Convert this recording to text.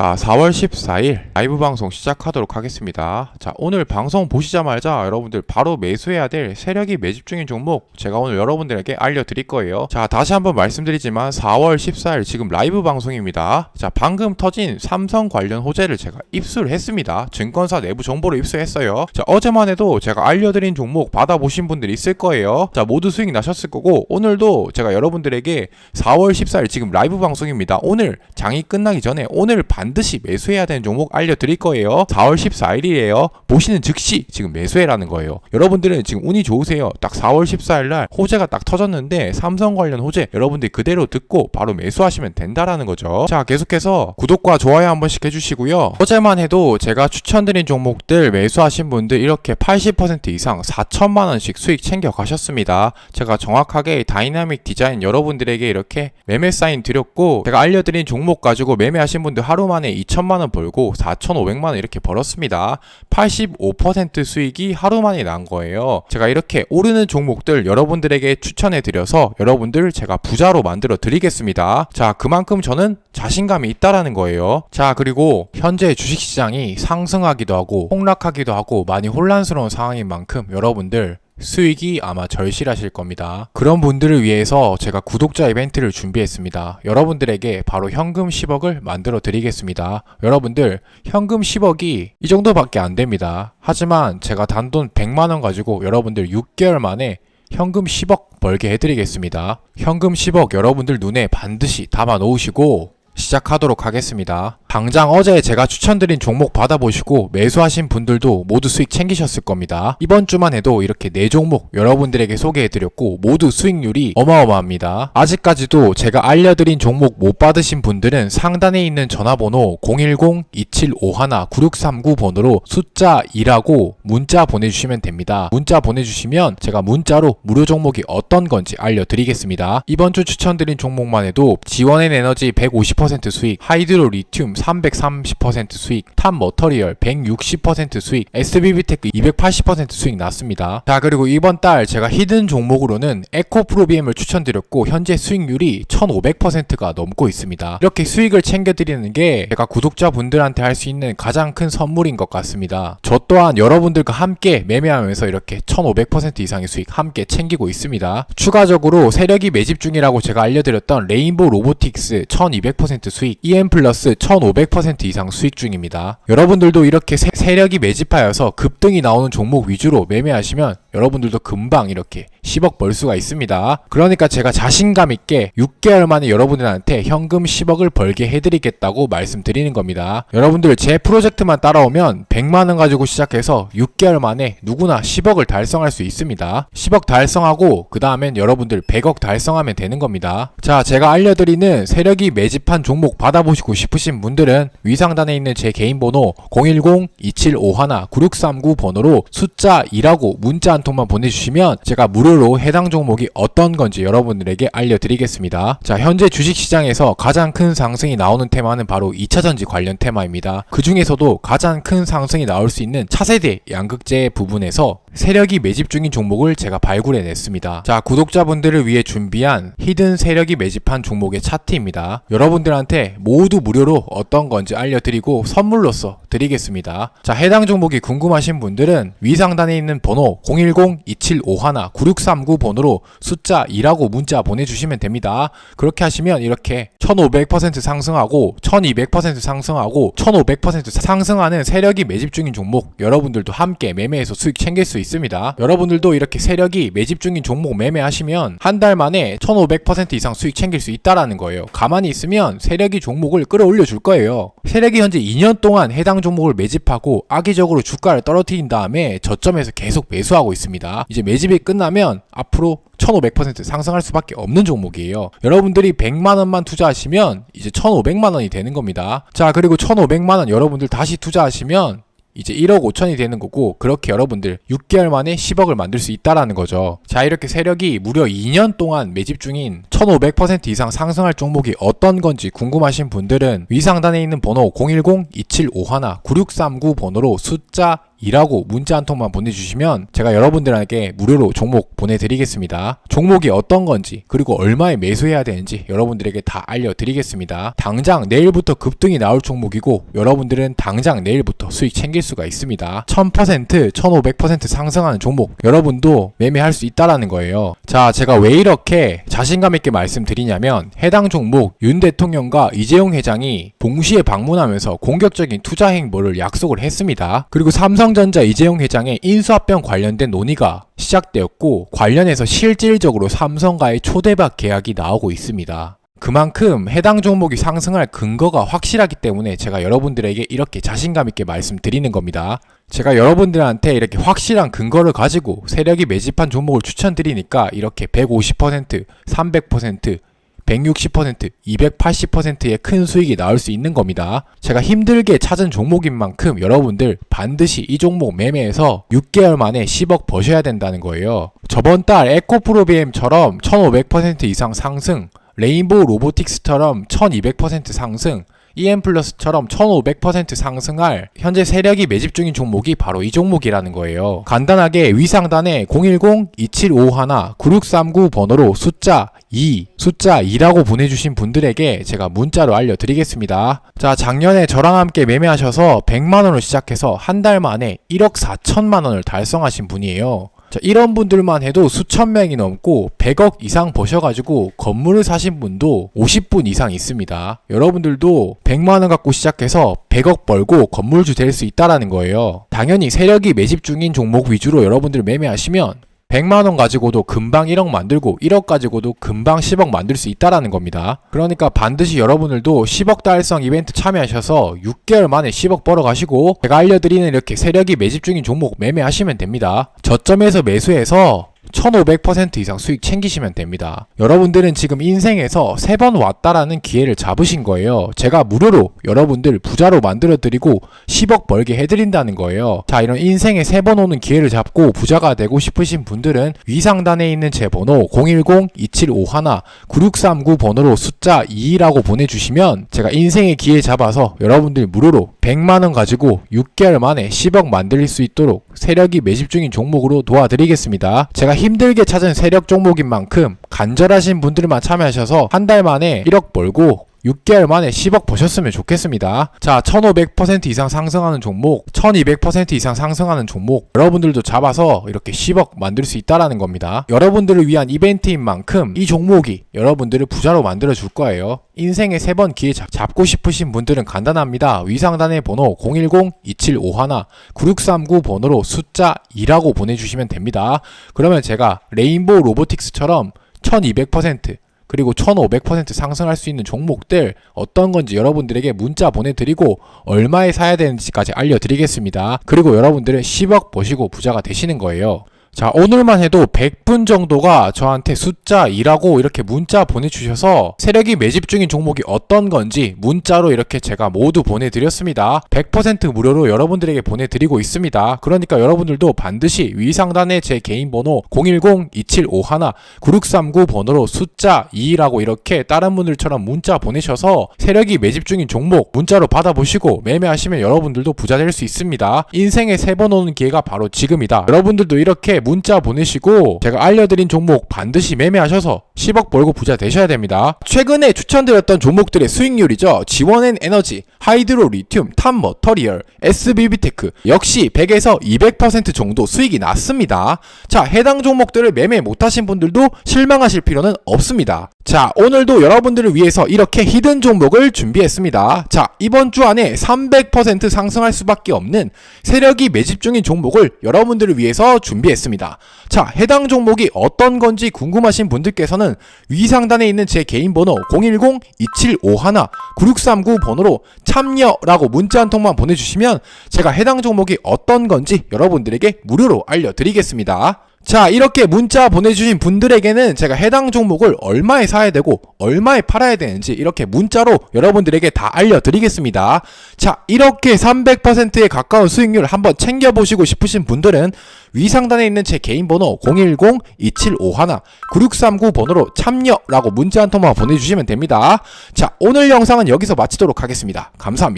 아, 4월 14일 라이브 방송 시작하도록 하겠습니다. 자, 오늘 방송 보시자마자 여러분들 바로 매수해야 될 세력이 매집 중인 종목 제가 오늘 여러분들에게 알려드릴 거예요. 자, 다시 한번 말씀드리지만 4월 14일 지금 라이브 방송입니다. 자, 방금 터진 삼성 관련 호재를 제가 입수를 했습니다. 증권사 내부 정보를 입수했어요. 자, 어제만 해도 제가 알려드린 종목 받아보신 분들이 있을 거예요. 자, 모두 수익 나셨을 거고 오늘도 제가 여러분들에게 4월 14일 지금 라이브 방송입니다. 오늘 장이 끝나기 전에 오늘 반 드시 매수해야 되는 종목 알려드릴 거예요. 4월 14일이에요. 보시는 즉시 지금 매수해라는 거예요. 여러분들은 지금 운이 좋으세요. 딱 4월 14일 날 호재가 딱 터졌는데 삼성 관련 호재 여러분들이 그대로 듣고 바로 매수하시면 된다라는 거죠. 자, 계속해서 구독과 좋아요 한 번씩 해주시고요. 어제만 해도 제가 추천드린 종목들 매수하신 분들 이렇게 80% 이상 4천만 원씩 수익 챙겨 가셨습니다. 제가 정확하게 다이나믹 디자인 여러분들에게 이렇게 매매 사인 드렸고 제가 알려드린 종목 가지고 매매하신 분들 하루 만에 2천만 원 벌고 4,500만 원 이렇게 벌었습니다. 85% 수익이 하루 만에 난 거예요. 제가 이렇게 오르는 종목들 여러분들에게 추천해 드려서 여러분들 제가 부자로 만들어 드리겠습니다. 자, 그만큼 저는 자신감이 있다라는 거예요. 자, 그리고 현재 주식 시장이 상승하기도 하고 폭락하기도 하고 많이 혼란스러운 상황인 만큼 여러분들 수익이 아마 절실하실 겁니다. 그런 분들을 위해서 제가 구독자 이벤트를 준비했습니다. 여러분들에게 바로 현금 10억을 만들어 드리겠습니다. 여러분들 현금 10억이 이 정도밖에 안 됩니다. 하지만 제가 단돈 100만 원 가지고 여러분들 6개월 만에 현금 10억 벌게 해드리겠습니다. 현금 10억 여러분들 눈에 반드시 담아 놓으시고 시작하도록 하겠습니다. 당장 어제 제가 추천드린 종목 받아보시고 매수하신 분들도 모두 수익 챙기셨을 겁니다. 이번 주만 해도 이렇게 네 종목 여러분들에게 소개해드렸고 모두 수익률이 어마어마합니다. 아직까지도 제가 알려드린 종목 못 받으신 분들은 상단에 있는 전화번호 010-2751-9639 번호로 숫자 2라고 문자 보내주시면 됩니다. 문자 보내주시면 제가 문자로 무료 종목이 어떤 건지 알려드리겠습니다. 이번 주 추천드린 종목만 해도 지원엔 에너지 150% 수익, 하이드로 리튬 330% 수익, 탑 머터리얼 160% 수익, SBB테크 280% 수익 났습니다. 자 그리고 이번 달 제가 히든 종목으로는 에코 프로비엠을 추천드렸고 현재 수익률이 1500%가 넘고 있습니다. 이렇게 수익을 챙겨드리는 게 제가 구독자분들한테 할 수 있는 가장 큰 선물인 것 같습니다. 저 또한 여러분들과 함께 매매하면서 이렇게 1500% 이상의 수익 함께 챙기고 있습니다. 추가적으로 세력이 매집 중이라고 제가 알려드렸던 레인보우 로보틱스 1200% 수익, EM 플러스 1500% 이상 수익 중입니다. 여러분들도 이렇게 세, 세력이 매집하여서 급등이 나오는 종목 위주로 매매하시면 여러분들도 금방 이렇게 10억 벌 수가 있습니다. 그러니까 제가 자신감 있게 6개월 만에 여러분들한테 현금 10억을 벌게 해드리겠다고 말씀드리는 겁니다. 여러분들 제 프로젝트만 따라오면 100만원 가지고 시작해서 6개월 만에 누구나 10억을 달성할 수 있습니다. 10억 달성하고 그 다음엔 여러분들 100억 달성하면 되는 겁니다. 자, 제가 알려드리는 세력이 매집한 종목 받아보시고 싶으신 분들은 위상단에 있는 제 개인 번호 010-2751-9639 번호로 숫자 2라고 문자 한 통만 보내주시면 제가 무료로 해당 종목이 어떤 건지 여러분들에게 알려드리겠습니다. 자, 현재 주식시장에서 가장 큰 상승이 나오는 테마는 바로 2차전지 관련 테마입니다. 그 중에서도 가장 큰 상승이 나올 수 있는 차세대 양극재 부분에서 세력이 매집 중인 종목을 제가 발굴해 냈습니다. 자, 구독자분들을 위해 준비한 히든 세력이 매집한 종목의 차트입니다. 여러분들한테 모두 무료로 어떤 건지 알려드리고 선물로서 드리겠습니다. 자, 해당 종목이 궁금하신 분들은 위상단에 있는 번호 010-2751-9639 번호로 숫자 2라고 문자 보내주시면 됩니다. 그렇게 하시면 이렇게 1500% 상승하고 1200% 상승하고 1500% 상승하는 세력이 매집 중인 종목 여러분들도 함께 매매해서 수익 챙길 수 있습니다. 여러분들도 이렇게 세력이 매집 중인 종목 매매하시면 한 달 만에 1500% 이상 수익 챙길 수 있다라는 거예요. 가만히 있으면 세력이 종목을 끌어올려 줄 거예요. 세력이 현재 2년 동안 해당 종목을 매집하고 악의적으로 주가를 떨어뜨린 다음에 저점에서 계속 매수하고 있습니다. 이제 매집이 끝나면 앞으로 1500% 상승할 수밖에 없는 종목이에요. 여러분들이 100만원만 투자하시면 이제 1500만원이 되는 겁니다. 자, 그리고 1500만원 여러분들 다시 투자하시면 이제 1억 5천이 되는 거고 그렇게 여러분들 6개월 만에 10억을 만들 수 있다라는 거죠. 자 이렇게 세력이 무려 2년 동안 매집 중인 1500% 이상 상승할 종목이 어떤 건지 궁금하신 분들은 위상단에 있는 번호 010-2751-9639 번호로 숫자 2라고 문자 한 통만 보내주시면 제가 여러분들에게 무료로 종목 보내드리겠습니다. 종목이 어떤 건지 그리고 얼마에 매수해야 되는지 여러분들에게 다 알려드리겠습니다. 당장 내일부터 급등이 나올 종목이고 여러분들은 당장 내일부터 수익 챙길 수가 있습니다. 1000%, 1500% 상승하는 종목 여러분도 매매할 수 있다라는 거예요. 자, 제가 왜 이렇게 자신감 있게 말씀드리냐면 해당 종목 윤 대통령과 이재용 회장이 동시에 방문하면서 공격적인 투자 행보를 약속을 했습니다. 그리고 삼성 전자 이재용 회장의 인수합병 관련된 논의가 시작되었고 관련해서 실질적으로 삼성과의 초대박 계약이 나오고 있습니다. 그만큼 해당 종목이 상승할 근거가 확실하기 때문에 제가 여러분들에게 이렇게 자신감 있게 말씀드리는 겁니다. 제가 여러분들한테 이렇게 확실한 근거를 가지고 세력이 매집한 종목을 추천드리니까 이렇게 150%, 300%, 160%, 280%의 큰 수익이 나올 수 있는 겁니다. 제가 힘들게 찾은 종목인 만큼 여러분들 반드시 이 종목 매매해서 6개월 만에 10억 버셔야 된다는 거예요. 저번 달 에코프로비엠처럼 1500% 이상 상승, 레인보우 로보틱스처럼 1200% 상승, EM 플러스처럼 1500% 상승할 현재 세력이 매집 중인 종목이 바로 이 종목이라는 거예요. 간단하게 위상단에 010-2751-9639 번호로 숫자 2, 숫자 2라고 보내주신 분들에게 제가 문자로 알려드리겠습니다. 자, 작년에 저랑 함께 매매하셔서 100만원을 시작해서 한 달 만에 1억 4천만원을 달성하신 분이에요. 자, 이런 분들만 해도 수천 명이 넘고 100억 이상 버셔가지고 건물을 사신 분도 50분 이상 있습니다. 여러분들도 100만원 갖고 시작해서 100억 벌고 건물주 될 수 있다라는 거예요. 당연히 세력이 매집 중인 종목 위주로 여러분들 매매하시면 100만원 가지고도 금방 1억 만들고 1억 가지고도 금방 10억 만들 수 있다라는 겁니다. 그러니까 반드시 여러분들도 10억 달성 이벤트 참여하셔서 6개월 만에 10억 벌어 가시고 제가 알려드리는 이렇게 세력이 매집 중인 종목 매매하시면 됩니다. 저점에서 매수해서 1500% 이상 수익 챙기시면 됩니다. 여러분들은 지금 인생에서 세번 왔다라는 기회를 잡으신 거예요. 제가 무료로 여러분들 부자로 만들어드리고 10억 벌게 해드린다는 거예요. 자, 이런 인생에 세번 오는 기회를 잡고 부자가 되고 싶으신 분들은 위상단에 있는 제 번호 010-2751-9639 번호로 숫자 2라고 보내주시면 제가 인생의 기회 잡아서 여러분들 무료로 100만원 가지고 6개월 만에 10억 만들 수 있도록 세력이 매집 중인 종목으로 도와드리겠습니다. 제가 힘들게 찾은 세력 종목인 만큼 간절하신 분들만 참여하셔서 한 달 만에 1억 벌고 6개월 만에 10억 버셨으면 좋겠습니다. 자, 1500% 이상 상승하는 종목, 1200% 이상 상승하는 종목, 여러분들도 잡아서 이렇게 10억 만들 수 있다라는 겁니다. 여러분들을 위한 이벤트인 만큼 이 종목이 여러분들을 부자로 만들어 줄 거예요. 인생에 세번 기회 잡, 잡고 싶으신 분들은 간단합니다. 위상단의 번호 010-2751-9639 번호로 숫자 2라고 보내주시면 됩니다. 그러면 제가 레인보우 로보틱스처럼 1200% 그리고 1500% 상승할 수 있는 종목들 어떤 건지 여러분들에게 문자 보내드리고 얼마에 사야 되는지까지 알려드리겠습니다. 그리고 여러분들은 10억 버시고 부자가 되시는 거예요. 자, 오늘만 해도 100분 정도가 저한테 숫자 2라고 이렇게 문자 보내주셔서 세력이 매집 중인 종목이 어떤 건지 문자로 이렇게 제가 모두 보내드렸습니다. 100% 무료로 여러분들에게 보내드리고 있습니다. 그러니까 여러분들도 반드시 위상단의 제 개인 번호 010-2751-9639 번호로 숫자 2라고 이렇게 다른 분들처럼 문자 보내셔서 세력이 매집 중인 종목 문자로 받아보시고 매매하시면 여러분들도 부자 될 수 있습니다. 인생에 세번 오는 기회가 바로 지금이다. 여러분들도 이렇게 문자 보내시고 제가 알려드린 종목 반드시 매매하셔서 10억 벌고 부자 되셔야 됩니다. 최근에 추천드렸던 종목들의 수익률이죠. 지원엔 에너지, 하이드로 리튬, 탑 머터리얼, SBB테크 역시 100에서 200% 정도 수익이 났습니다. 자, 해당 종목들을 매매 못하신 분들도 실망하실 필요는 없습니다. 자, 오늘도 여러분들을 위해서 이렇게 히든 종목을 준비했습니다. 자, 이번 주 안에 300% 상승할 수밖에 없는 세력이 매집 중인 종목을 여러분들을 위해서 준비했습니다. 자, 해당 종목이 어떤 건지 궁금하신 분들께서는 위상단에 있는 제 개인 번호 010-2751-9639 번호로 참여라고 문자 한 통만 보내주시면 제가 해당 종목이 어떤 건지 여러분들에게 무료로 알려드리겠습니다. 자, 이렇게 문자 보내주신 분들에게는 제가 해당 종목을 얼마에 사야 되고 얼마에 팔아야 되는지 이렇게 문자로 여러분들에게 다 알려드리겠습니다. 자, 이렇게 300%에 가까운 수익률 한번 챙겨보시고 싶으신 분들은 위상단에 있는 제 개인 번호 010-2751-9639 번호로 참여라고 문자 한 통만 보내주시면 됩니다. 자, 오늘 영상은 여기서 마치도록 하겠습니다. 감사합니다.